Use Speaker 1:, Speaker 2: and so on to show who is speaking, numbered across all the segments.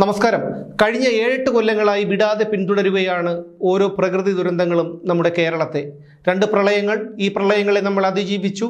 Speaker 1: നമസ്കാരം. കഴിഞ്ഞ ഏഴെട്ട് കൊല്ലങ്ങളായി വിടാതെ പിന്തുടരുകയാണ് ഓരോ പ്രകൃതി ദുരന്തങ്ങളും നമ്മുടെ കേരളത്തെ. രണ്ട് പ്രളയങ്ങൾ ഈ പ്രളയങ്ങളെ നമ്മൾ അതിജീവിച്ചു.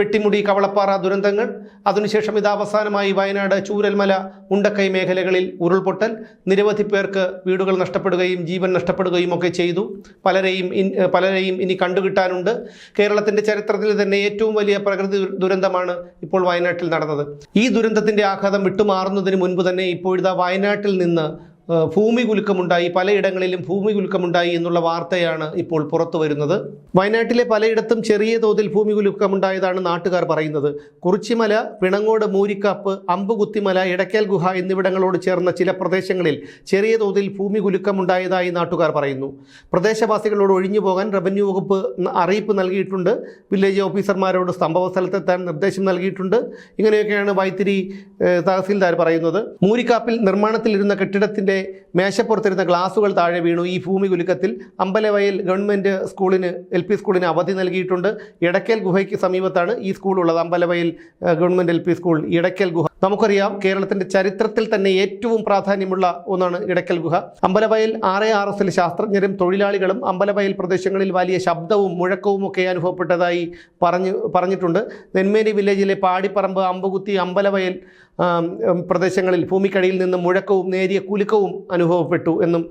Speaker 1: പെട്ടിമുടി കവളപ്പാറ ദുരന്തങ്ങൾ അതിനുശേഷം ഇത് അവസാനമായി വയനാട് ചൂരൽമല ഉണ്ടക്കൈ മേഖലകളിൽ ഉരുൾപൊട്ടൽ നിരവധി പേർക്ക് വീടുകൾ നഷ്ടപ്പെടുകയും ജീവൻ നഷ്ടപ്പെടുകയും ഒക്കെ ചെയ്തു. പലരെയും പലരെയും ഇനി കണ്ടുകിട്ടാനുണ്ട്. കേരളത്തിന്റെ ചരിത്രത്തിൽ തന്നെ ഏറ്റവും വലിയ പ്രകൃതി ദുരന്തമാണ് ഇപ്പോൾ വയനാട്ടിൽ നടന്നത്. ഈ ദുരന്തത്തിന്റെ ആഘാതം വിട്ടുമാറുന്നതിന് മുൻപ് തന്നെ ഇപ്പോഴിതാ വയനാട്ടിൽ നിന്ന് ഭൂമി കുലുക്കമുണ്ടായി പലയിടങ്ങളിലും ഭൂമി കുലുക്കമുണ്ടായി എന്നുള്ള വാർത്തയാണ് ഇപ്പോൾ പുറത്തു വരുന്നത്. വയനാട്ടിലെ പലയിടത്തും ചെറിയ തോതിൽ ഭൂമി കുലുക്കമുണ്ടായതാണ് നാട്ടുകാർ പറയുന്നത്. കുറിച്ചിമല പിണങ്ങോട് മൂരിക്കാപ്പ് അമ്പുകുത്തിമല ഇടയ്ക്കൽ ഗുഹ എന്നിവിടങ്ങളോട് ചേർന്ന ചില പ്രദേശങ്ങളിൽ ചെറിയ തോതിൽ ഭൂമി കുലുക്കമുണ്ടായതായി നാട്ടുകാർ പറയുന്നു. പ്രദേശവാസികളോട് ഒഴിഞ്ഞു പോകാൻ റവന്യൂ വകുപ്പ് അറിയിപ്പ് നൽകിയിട്ടുണ്ട്. വില്ലേജ് ഓഫീസർമാരോട് സംഭവ സ്ഥലത്തെത്താൻ നിർദ്ദേശം നൽകിയിട്ടുണ്ട്. ഇങ്ങനെയൊക്കെയാണ് വൈത്തിരി തഹസീൽദാർ പറയുന്നത്. മൂരിക്കാപ്പിൽ നിർമ്മാണത്തിലിരുന്ന കെട്ടിടത്തിന്റെ മേശപ്പുറത്തിരുന്ന ഗ്ലാസുകൾ താഴെ വീണു. ഈ ഭൂമി കുലുക്കത്തിൽ അമ്പലവയൽ ഗവൺമെന്റ് സ്കൂളിന് എൽ പി സ്കൂളിന് അവധി നൽകിയിട്ടുണ്ട്. ഇടയ്ക്കൽ ഗുഹയ്ക്ക് സമീപത്താണ് ഈ സ്കൂൾ ഉള്ളത്. Ambalavayal government L P school Edakkal ഗുഹ. നമുക്കറിയാം കേരളത്തിന്റെ ചരിത്രത്തിൽ തന്നെ ഏറ്റവും പ്രാധാന്യമുള്ള ഒന്നാണ് ഇടയ്ക്കൽ ഗുഹ. അമ്പലവയൽ ആർ എ ആർ ശാസ്ത്രജ്ഞരും തൊഴിലാളികളും അമ്പലവയൽ പ്രദേശങ്ങളിൽ വലിയ ശബ്ദവും മുഴക്കവും ഒക്കെ അനുഭവപ്പെട്ടതായി പറഞ്ഞു പറഞ്ഞിട്ടുണ്ട്. നെന്മേരി വില്ലേജിലെ പാടിപ്പറമ്പ് അമ്പുകുത്തി അമ്പലവയൽ പ്രദേശങ്ങളിൽ ഭൂമിക്കടിയിൽ നിന്ന് മുഴക്കവും നേരിയ കുലുക്കവും അനുഭവപ്പെട്ടു എന്നും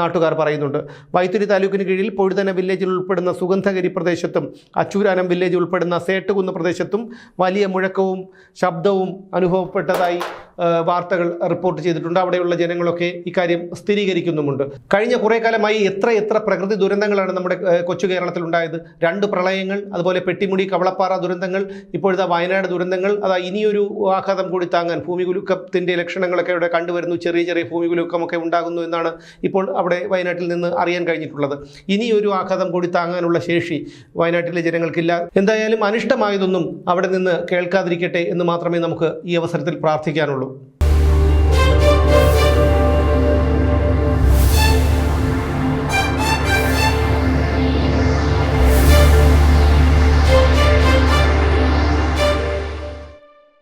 Speaker 1: നാട്ടുകാർ പറയുന്നുണ്ട്. വൈത്തിരി താലൂക്കിന് കീഴിൽ പൊഴുതന വില്ലേജിൽ ഉൾപ്പെടുന്ന സുഗന്ധഗിരി പ്രദേശത്തും അച്ചൂരാനം വില്ലേജിൽ ഉൾപ്പെടുന്ന സേട്ടുകുന്ന് പ്രദേശത്തും വലിയ മുഴക്കവും ശബ്ദവും അനുഭവപ്പെട്ടതായി വാർത്തകൾ റിപ്പോർട്ട് ചെയ്തിട്ടുണ്ട്. അവിടെയുള്ള ജനങ്ങളൊക്കെ ഇക്കാര്യം സ്ഥിരീകരിക്കുന്നുമുണ്ട്. കഴിഞ്ഞ കുറേ കാലമായി എത്ര എത്ര പ്രകൃതി ദുരന്തങ്ങളാണ് നമ്മുടെ കൊച്ചു കേരളത്തിൽ ഉണ്ടായത് രണ്ട് പ്രളയങ്ങൾ അതുപോലെ പെട്ടിമുടി കവളപ്പാറ ദുരന്തങ്ങൾ ഇപ്പോഴത്തെ വയനാട് ദുരന്തങ്ങൾ അതാ ഇനിയൊരു ആഘാതം കൂടി താങ്ങാൻ ഭൂമികുലുക്കത്തിന്റെ ലക്ഷണങ്ങളൊക്കെ ഇവിടെ കണ്ടുവരുന്നു. ചെറിയ ചെറിയ ഭൂമികുലുക്കമൊക്കെ ഉണ്ടാകുന്നു എന്നാണ് ഇപ്പോൾ അവിടെ വയനാട്ടിൽ നിന്ന് അറിയാൻ കഴിഞ്ഞിട്ടുള്ളത്. ഇനിയൊരു ആഘാതം കൂടി താങ്ങാനുള്ള ശേഷി വയനാട്ടിലെ ജനങ്ങൾക്കില്ല. എന്തായാലും അനിഷ്ടമായതൊന്നും അവിടെ നിന്ന് കേൾക്കാതിരിക്കട്ടെ എന്ന് മാത്രമേ നമുക്ക് ഈ അവസരത്തിൽ പ്രാർത്ഥിക്കാനുള്ളൂ. solo